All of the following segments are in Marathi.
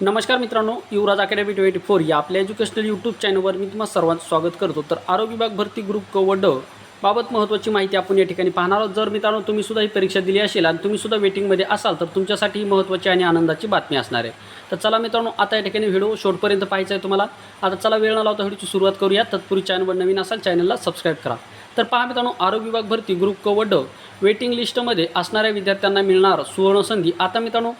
नमस्कार मित्रांनो युवराज अकॅडमी ट्वेंटी फोर या आपल्या एज्युकेशनल यूट्यूब चॅनलवर मी तुम्हाला सर्वांचं स्वागत करतो. तर आरोग्य विभाग भरती ग्रुप क व ड बाबत महत्त्वाची माहिती आपण या ठिकाणी पाहणार आहोत. जर मित्रांनो तुम्ही सुद्धा ही परीक्षा दिली असेल आणि तुम्ही सुद्धा वेटिंगमध्ये असाल तर तुमच्यासाठी ही महत्त्वाची आणि आनंदाची बातमी असणार आहे. तर चला मित्रांनो आता या ठिकाणी व्हिडिओ शॉर्टपर्यंत पाहायचा आहे तुम्हाला. आता चला वेळ न लावता व्हिडिओची सुरुवात करूया. तत्पूर्वी चॅनलवर नवीन असाल चॅनलला सबस्क्राईब करा. तर पहा मित्रांनो आरोग्य विभाग भरती ग्रुप क व ड वेटिंग लिस्टमध्ये असणाऱ्या विद्यार्थ्यांना मिळणार सुवर्ण संधी आता मित्रांनो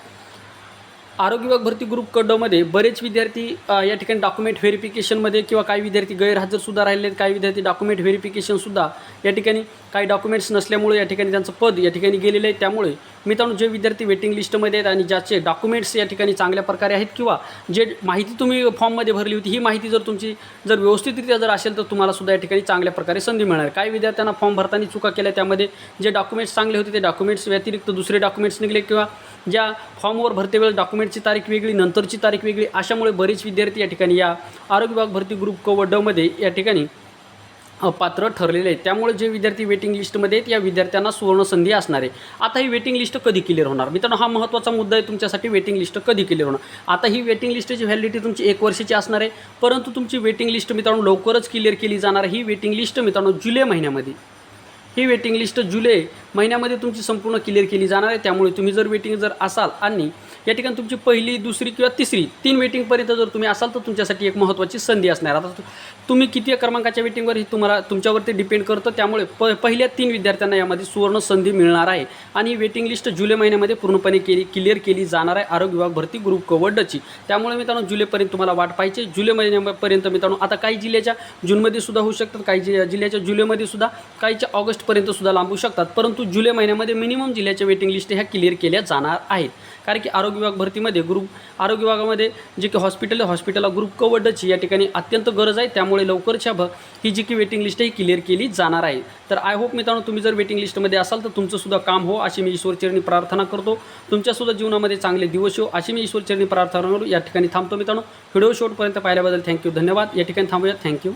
आरोग्य विभाग भरती ग्रुप कडमध्ये बरेच विद्यार्थी या ठिकाणी डॉक्युमेंट व्हेरिफिकेशनमध्ये किंवा काही विद्यार्थी गैरहजरसुद्धा राहिले आहेत. काही विद्यार्थी डॉक्युमेंट व्हेरिफिकेशनसुद्धा या ठिकाणी काही डॉक्युमेंट्स नसल्यामुळे या ठिकाणी त्यांचं पद या ठिकाणी गेलेलं आहे. त्यामुळे मित्रांनो जे विद्यार्थी वेटिंग लिस्टमध्ये आहेत आणि ज्याचे डॉक्युमेंट्स या ठिकाणी चांगल्या प्रकारे आहेत किंवा जे माहिती तुम्ही फॉर्ममध्ये भरली होती ही माहिती जर तुमची जर व्यवस्थितरित्या जर असेल तर तुम्हाला सुद्धा या ठिकाणी चांगल्या प्रकारे संधी मिळणार. काही विद्यार्थ्यांना फॉर्म भरताना चुका केल्या त्यामध्ये जे डॉक्युमेंट्स चांगले होते ते डॉक्युमेंट्स व्यतिरिक्त दुसरे डॉक्युमेंट्स निघले किंवा ज्या फॉर्मवर भरते वेळेस डॉक्युमेंटची तारीख वेगळी नंतरची तारीख वेगळी अशामुळे बरेच विद्यार्थी या ठिकाणी या आरोग्य विभाग भरती ग्रुप क व डमध्ये या ठिकाणी पात्र ठरलेले आहेत. त्यामुळे जे विद्यार्थी वेटिंग लिस्टमध्ये आहेत या विद्यार्थ्यांना सुवर्ण संधी असणार आहे. आता ही वेटिंग लिस्ट कधी क्लिअर होणार? मित्रांनो हा महत्त्वाचा मुद्दा आहे तुमच्यासाठी वेटिंग लिस्ट कधी क्लिअर होणार? आता ही वेटिंग लिस्टची व्हॅलिडिटी तुमची एक वर्षाची असणार आहे परंतु तुमची वेटिंग लिस्ट मित्रांनो लवकरच क्लिअर केली जाणार आहे. ही वेटिंग लिस्ट मित्रांनो जुलै महिन्यामध्ये. ही वेटिंग लिस्ट जुलै महिन्यामध्ये तुमची संपूर्ण क्लिअर केली जाणार आहे. त्यामुळे तुम्ही जर वेटिंग जर असाल आणि या ठिकाणी तुमची पहिली दुसरी किंवा तिसरी तीन वेटिंगपर्यंत जर तुम्ही असाल तर तुमच्यासाठी एक महत्त्वाची संधी असणार. आता तुम्ही किती क्रमांकाच्या वेटिंगवर ही तुम्हाला तुमच्यावरती डिपेंड करतं त्यामुळे प पहिल्या तीन विद्यार्थ्यांना यामध्ये सुवर्ण संधी मिळणार आहे. आणि वेटिंग लिस्ट जुलै महिन्यामध्ये पूर्णपणे केली क्लिअर केली जाणार आहे. आरोग्य विभाग भरती ग्रुप कवर्डची त्यामुळे मित्रांनो जुलैपर्यंत तुम्हाला वाट पाहिजे जुलै महिन्यापर्यंत मित्रांनो आता काही जिल्ह्याच्या जूनमध्ये सुद्धा होऊ शकतात काही जि जिल्ह्याच्या जुलैमध्ये सुद्धा काहीच्या ऑगस्टपर्यंत सुद्धा लांबू शकतात. परंतु जुलै महिन्यामध्ये मिनिमम जिल्ह्याच्या वेटिंग लिस्ट ह्या क्लिअर केल्या जाणार आहेत. कारण की आरोग्य विभाग भरतीमध्ये ग्रुप आरोग्य विभागामध्ये जे की हॉस्पिटल आहे हॉस्पिटलला ग्रुप कवडची या ठिकाणी अत्यंत गरज आहे. त्यामुळे लवकरच्या भ ही जी की वेटिंग लिस्ट आहे ही क्लिअर केली जाणार आहे. तर आय होप मित्रांनो तुम्ही जर वेटिंग लिस्टमध्ये असाल तर तुमचंसुद्धा काम हो अशी मी ईश्वरचरणी प्रार्थना करतो. तुमच्यासुद्धा जीवनामध्ये चांगले दिवस हो अशी मी ईश्वरचरणी प्रार्थना करू या ठिकाणी थांबतो मित्रांनो. व्हिडिओ शेवटपर्यंत पाहिल्याबद्दल थँक्यू धन्यवाद. या ठिकाणी थांबूया. थँक्यू